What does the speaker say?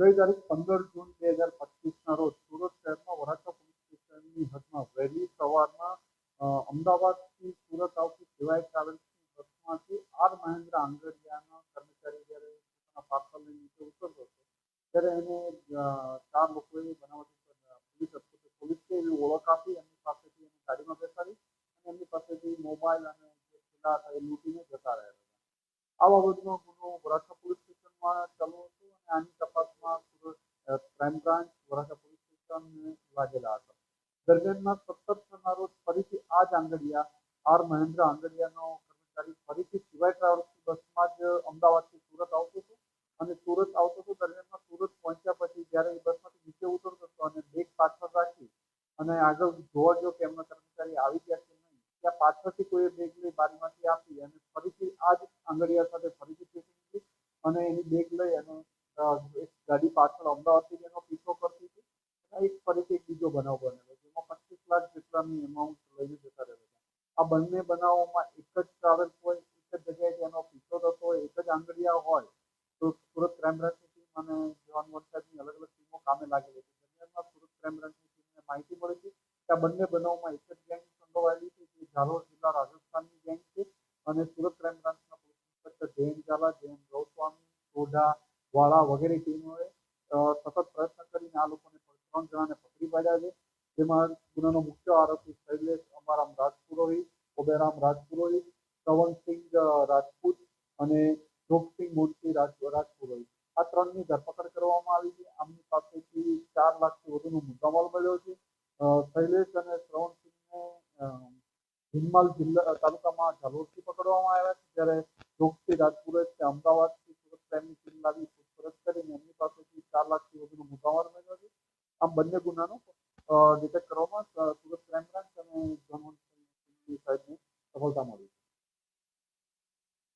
ગઈ તારીખ પંદર જૂન બે હજાર પચીસના રોજ સુરત શહેરમાં વરાછા પોલીસ સ્ટેશનની હદમાં વહેલી સવારમાં અમદાવાદથી સુરત આવતી સિવાય ટ્રાવેલ્સની બસમાંથી આર મહેન્દ્ર આંગડિયાના કર્મચારી જ્યારે પોતાના પાર્સલ નીચે ઉતરતો હતો, ત્યારે એને ચાર લોકોએ બનાવટી પોલીસ પોલીસે એવી ઓળખ આપી, એમની પાસેથી એની ગાડીમાં બેસાડી અને એમની પાસેથી મોબાઈલ અને જે છેલ્લા હતા એ લૂંટીને જતા રહ્યા હતા. આ બાબતનો ગુનો વરાછા પોલીસ સ્ટેશનમાં ચાલુ વરાછા પોલીસ સ્ટેશન લાગેલા હતા. દરમિયાનમાં સતત થનારો ફરીથી આ જ આંગડિયા આર મહેન્દ્ર આંગડિયાનો કર્મચારી ફરીથી સિવાય ટ્રાવેલ્સની બસમાં જ અમદાવાદથી સુરત આવતો હતો અને સુરત આવતો હતો દરમિયાનમાં સુરત પહોંચ્યા પછી જ્યારે એ બસમાંથી નીચે ઉતરતો હતો અને બેગ પાછળ રાખી અને આગળ જોવા જો કે એમના કર્મચારી આવી ગયા કે નહીં, ત્યાં પાછળથી કોઈ બેગ લઈ બારીમાંથી આપી અને ફરીથી આ જ આંગડિયા સાથે ફરીથી અને એની બેગ લઈ અને એક ગાડી પાછળ અમદાવાદથી એનો પીછો એક ફરીથી એક બીજો બનાવ બનેલો જેમાં પચીસ લાખ જેટલાની એમાઉન્ટ લઈને જતા રહેલા આ બંને બનાવોમાં એક જ ટ્રાવેલ્સ હોય એક જ જગ્યાએ એનો પીછો થતો હોય, એક જ આંગળિયા હોય, તો સુરત ક્રાઇમ બ્રાન્ચની ટીમ અને જવાન વરસાદની અલગ અલગ ટીમો કામે લાગેલી છે. દરમિયાનમાં સુરત ક્રાઇમ બ્રાન્ચની ટીમને માહિતી મળી હતી કે આ બંને બનાવોમાં એક જ ગેંગ સંડોવાયેલી છે. જે ઝાલોર જિલ્લા રાજસ્થાનની ગેંગ છે અને સુરત ક્રાઇમ બ્રાન્ચના પોલીસ ઇન્સ્પેક્ટર જયંત ઝાલા, જયંત ગૌસ્વામી, સોઢા વાળા વગેરે ટીમોએ સતત પ્રયત્ન કરીને આ લોકોને ત્રણ જણાને પકડી પાડ્યા છે. જેમાં ગુનાનો મુખ્ય આરોપી શૈલેષ અમારામ રાજપુરોહિત ઓબેરામ રાજપુરોહિત શ્રવણસિંહ રાજપૂત અને જોગસિંહ મૂર્તિ રાજ રાજપુરોહિત. આ ત્રણની ધરપકડ કરવામાં આવી છે. આમની પાસેથી ચાર લાખથી વધુનો મુદ્દામાલ મળ્યો છે. શૈલેષ અને શ્રવણસિંહને અ, હિંમલ જિલ્લા તાલુકામાં ઝાલોરથી પકડવામાં આવ્યા છે. જ્યારે જોગસિંહ રાજપુરોહિત તે અમદાવાદથી સુરત ક્રાઇમની ટીમ લાવી પૂછપરછ કરીને એમની પાસેથી ચાર લાખથી વધુનો મુદ્દામાલ આમ બંને ગુનાનો ડિટેક્ટ કરવામાં સુરત ક્રાઇમ બ્રાન્ચ અને ઝોન વન સફળતા મળી.